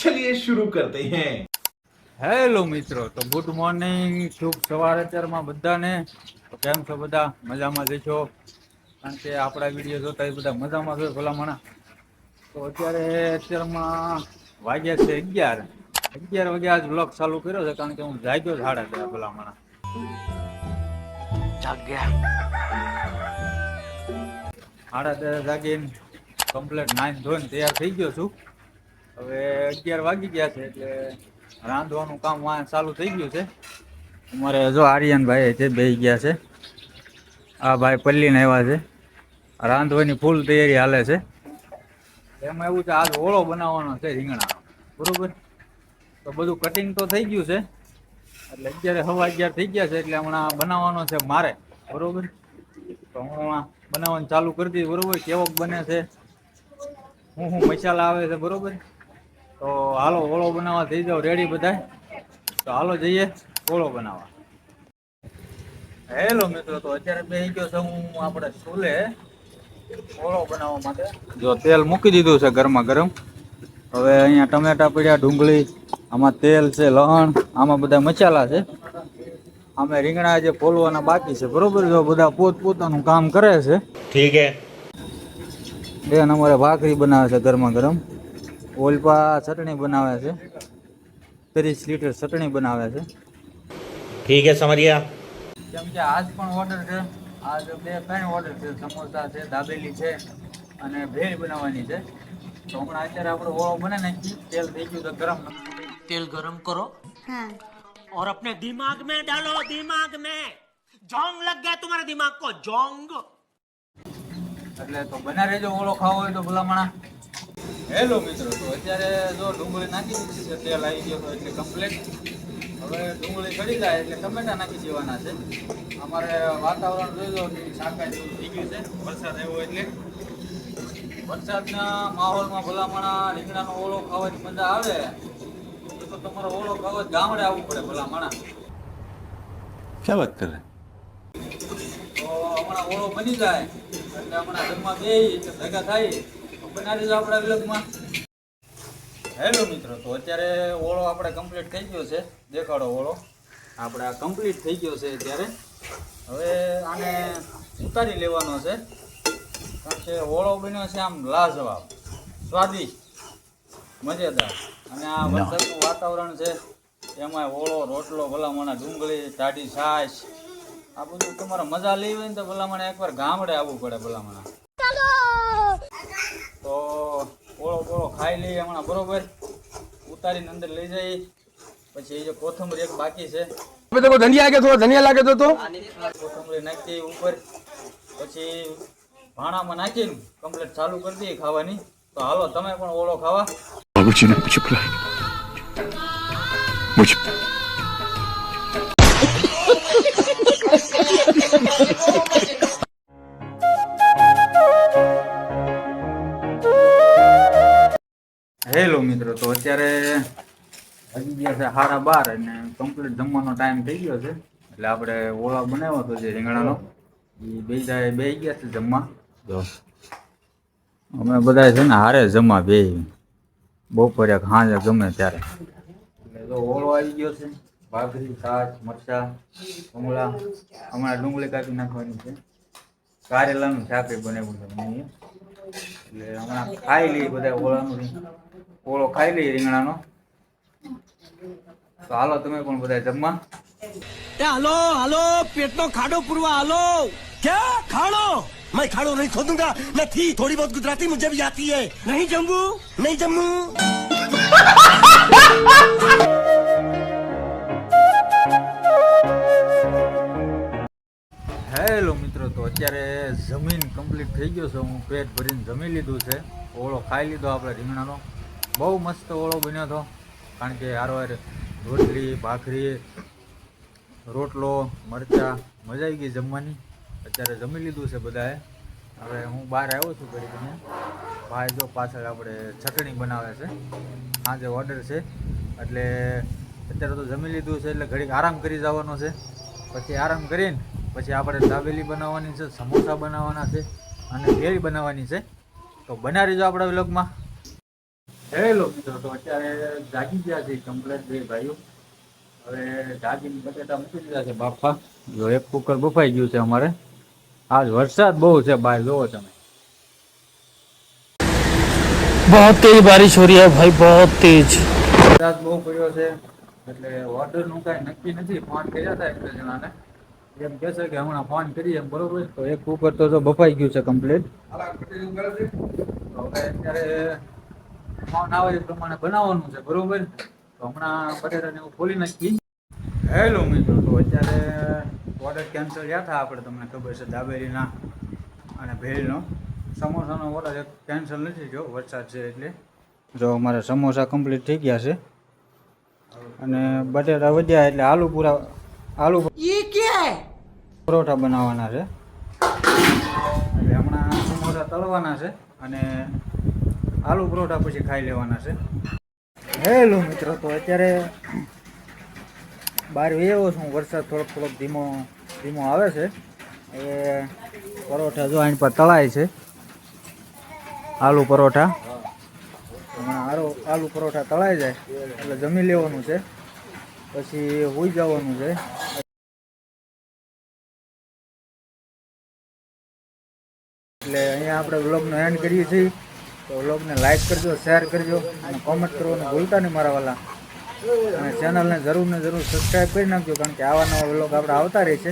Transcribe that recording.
चलिए शुरू करते हैं હેલો મિત્રો તો ગુડ મોર્નિંગ શુભ સવાર અત્યારમાં બધાને તો કેમ છો બધા મજામાં જશો કારણ કે આપણા વિડીયો જોતા એ બધા મજામાં છે ભલામણા તો અત્યારે અત્યારમાં વાગ્યા છે અગિયાર અગિયાર વાગે આજ બ્લોગ ચાલુ કર્યો છે કારણ કે હું જાગ્યો સાડા ત્યાં ભલામણા સાડા ત્યારે જાગીને કમ્પ્લેટ નાઈન ધોઈને તૈયાર થઈ ગયો છું હવે અગિયાર વાગી ગયા છે એટલે રાંધવાનું કામ વાં ચાલુ થઈ ગયું છે. અમારે જો આર્યનભાઈ છે બે ગયા છે. આ ભાઈ પલ્લીને આવ્યા છે. રાંધવાની ફૂલ તૈયારી હાલે છે. એમાં એવું છે આજ ઓળો બનાવવાનો છે રીંગણા. બરોબર? તો બધું કટિંગ તો થઈ ગયું છે. એટલે અત્યારે હવા અગિયાર થઈ ગયા છે એટલે હમણાં બનાવવાનો છે મારે. બરોબર? તો હું બનાવવાનું ચાલુ કરી દઈશ. બરોબર? કેવોક બને છે? હું હું મસાલા આવે છે. બરોબર? તો હાલો ઓળો બનાવવા થઈ જાઓ રેડી બધા તો હાલો જઈએ ઓળો બનાવવા. હેલો મિત્રો તો અત્યારે બે ગયો છું હું આપણે ચૂલે ઓળો બનાવવા માટે. જો તેલ મૂકી દીધું છે ગરમા ગરમ. હવે અહીંયા ટમેટા પીડ્યા ડુંગળી આમાં તેલ છે લહણ આમાં બધા મસાલા છે. આમે રીંગણા જે પોલવાના બાકી છે બરોબર? જો બધા પોત પોતાનું કામ કરે છે. ઠીક હે બેન અમારે ભાખરી બનાવે છે ગરમા ગરમ. ઓલપા ચટણી બનાવે છે ત્રીસ લીટર ચટણી બનાવે છે ठीक है समझ गया કેમ કે આજ પણ ઓર્ડર છે આજ બે ત્રણ ઓર્ડર છે સમોસા છે દાબેલી છે અને ભેળ બનાવવાની છે તો હમણાં અત્યારે આપણે ઓળો બને નાખી તેલ થઈ ગયું તો ગરમ तेल गरम करो हाँ और अपने दिमाग में डालो दिमाग में जोंग लग गया तुम्हारे दिमाग को जोंग એટલે તો બના રહેજો ઓળો ખાવો હોય તો ભલામણા હેલો મિત્રો તો અત્યારે જો ડુંગળી નાખી દીધી છે તેલ આવી ગયો એટલે કમ્પ્લેટ હવે ડુંગળી ચડી જાય એટલે ટમેટા નાખી દેવાના છે. અમારે વાતાવરણ જોઈ કે શાકભાજી થઈ ગયું છે. વરસાદ આવ્યો એટલે. વરસાદના માહોલમાં ભલામણા રીંગણાનો ઓળો ખાવાની મજા આવે. તો તમારો ઓળો ખાવા ગામડે આવવું પડે ભલામણા. ક્યાં વાત કરે? તો હમણાં ઓળો બની જાય. એટલે હમણાં જમવા બે ભેગા થાય. બનાવી દો આપણા વિલગમાં. હેલો મિત્રો તો અત્યારે ઓળો આપણે કમ્પ્લીટ થઈ ગયો છે. દેખાડો ઓળો. આપણે આ કમ્પ્લીટ થઈ ગયો છે અત્યારે. હવે આને ઉતારી લેવાનો છે. કારણ કે ઓળો બન્યો છે આમ લાજવાબ સ્વાદિષ્ટ મજેદાર. અને આ વરસાદનું વાતાવરણ છે એમાં ઓળો રોટલો ભલામણા ડુંગળી ટાઢી છાશ. આ બધું તમારે મજા લેવી હોય ને તો ભલામણા એકવાર ગામડે આવવું પડે ભલામણ તો ઓળો બોળો ખાઈ લઈએ હમણાં બરોબર. ઉતારીને અંદર લઈ જઈએ. પછી એ જે કોથમરી એક બાકી છે. તમે ધનિયા કે થોડો ધનિયા લાગે તો કોથમરી નાખી ઉપર. પછી ભાણામાં નાખીને કમ્પ્લેટ ચાલુ કરી દઈએ ખાવાની. તો હાલો તમે પણ ઓળો ખાવા. મિત્રો તો અત્યારે હજી ગયા છે હારા બાર અને કમ્પ્લીટ જમવાનો ટાઈમ થઈ ગયો છે. એટલે આપણે ઓળા બનાવ્યો હતો જે રીંગણાનો. એ બે જાય બે ગયા છે જમવા. જો અમે બધા છે ને હારે જમવા બે બપોરે હાજર ગમે ત્યારે. એટલે તો ઓળો આવી ગયો છે. ભાખરી છાશ મરચા કમળા. હમણાં ડુંગળી કાપી નાખવાની છે. કારેલાનું શાક બનાવ્યું છે. એટલે હમણાં ખાઈ લઈએ બધા ઓળાનું. ઓળો ખાઈ લઈએ રીંગણાનો તો હાલો તમે પણ બધા જમવા हेलो हेलो पेट नो खाड़ो पुरवा हेलो क्या खाड़ो मैं खाड़ो नहीं खोदूंगा नहीं थोड़ी बहुत गुजराती मुझे भी आती है नहीं जम्मू नहीं जम्मू હેલો મિત્રો તો અત્યારે જમીન કમ્પ્લીટ થઈ ગયો છે હું પેટ ભરીને જમી લીધું છે ઓળો ખાઈ લીધો આપણે રીંગણાનો બહુ મસ્ત ઓળો બન્યો હતો. કારણ કે હારવાર રોટલી, ભાખરી, રોટલો, મરચા, મજા આવી ગઈ જમવાની. અત્યારે જમી લીધું છે બધાએ. હવે હું બહાર આવ્યો છું ઘડીને ભાઈ જો પાછળ આપણે ચટણી બનાવે છે. આજે ઓર્ડર છે. એટલે અત્યારે તો જમી લીધું છે, એટલે ઘડીક આરામ કરી જવાનો છે. પછી આરામ કરીને પછી આપણે દાબેલી બનાવવાની છે, સમોસા બનાવવાના છે અને ભેળ બનાવવાની છે. તો બનાવી જો આપણા વ્લોગમાં ઘરેલો કીધો તો અત્યારે જાગી ગયા છે કમ્પ્લેટ બે ભાઈઓ. હવે જાગીને બટેટા મૂકી દીધા છે બાફા. જો એક કુકર બફાઈ ગયું છે અમારે. આજ વરસાદ બહુ છે બહાર જોવો તમે. બહુ તેજ બારિશ હો રહી ભાઈ બહુ તેજ. વરસાદ બહુ પડ્યો છે. એટલે ઓર્ડરનું કાંઈ નક્કી નથી. ફોન કર્યા હતા એક જણાને. એમ કે છે કે હમણાં ફોન કરી એમ બરોબર તો એક કુકર તો બફાઈ ગયું છે કમ્પ્લીટ. હવે અત્યારે ફોન આવે એ પ્રમાણે બનાવવાનું છે બરોબર તો હમણાં બટેટાને એવું ખોલી નાખી. હેલો મિત્રો તો અત્યારે ઓર્ડર કેન્સલ થયા હતા આપણે તમને ખબર છે દાબેલીના અને ભેળનો. સમોસાનો ઓર્ડર એક કેન્સલ નથી જો વરસાદ છે એટલે. જો અમારા સમોસા કમ્પ્લીટ થઈ ગયા છે. અને બટેટા વધ્યા એટલે આલુ પૂરા આલુ પરોઠા બનાવવાના છે. એટલે હમણાં સમોસા તળવાના છે અને આલુ પરોઠા પછી ખાઈ લેવાના છે. હેલો મિત્રો, તો અત્યારે બહાર એવો છું. વરસાદ થોડોક થોડોક ધીમો ધીમો આવે છે. એ પરોઠા જો આની પર તળાય છે. આલુ પરોઠા. હમણાં આલુ આલુ પરોઠા તળાઈ જાય, એટલે જમી લેવાનું છે. પછી હોઈ જવાનું છે. એટલે અહીંયા આપણે બ્લોગનો એન્ડ કરીએ છીએ. તો વ્લોગને લાઇક કરજો શેર કરજો અને કોમેન્ટ કરવાનું ભૂલતા નહીં મારા વાલા. અને ચેનલને જરૂર ને જરૂર સબસ્ક્રાઈબ કરી નાખજો, કારણ કે આવા નવા વ્લોગ આપણે આવતા રહે છે.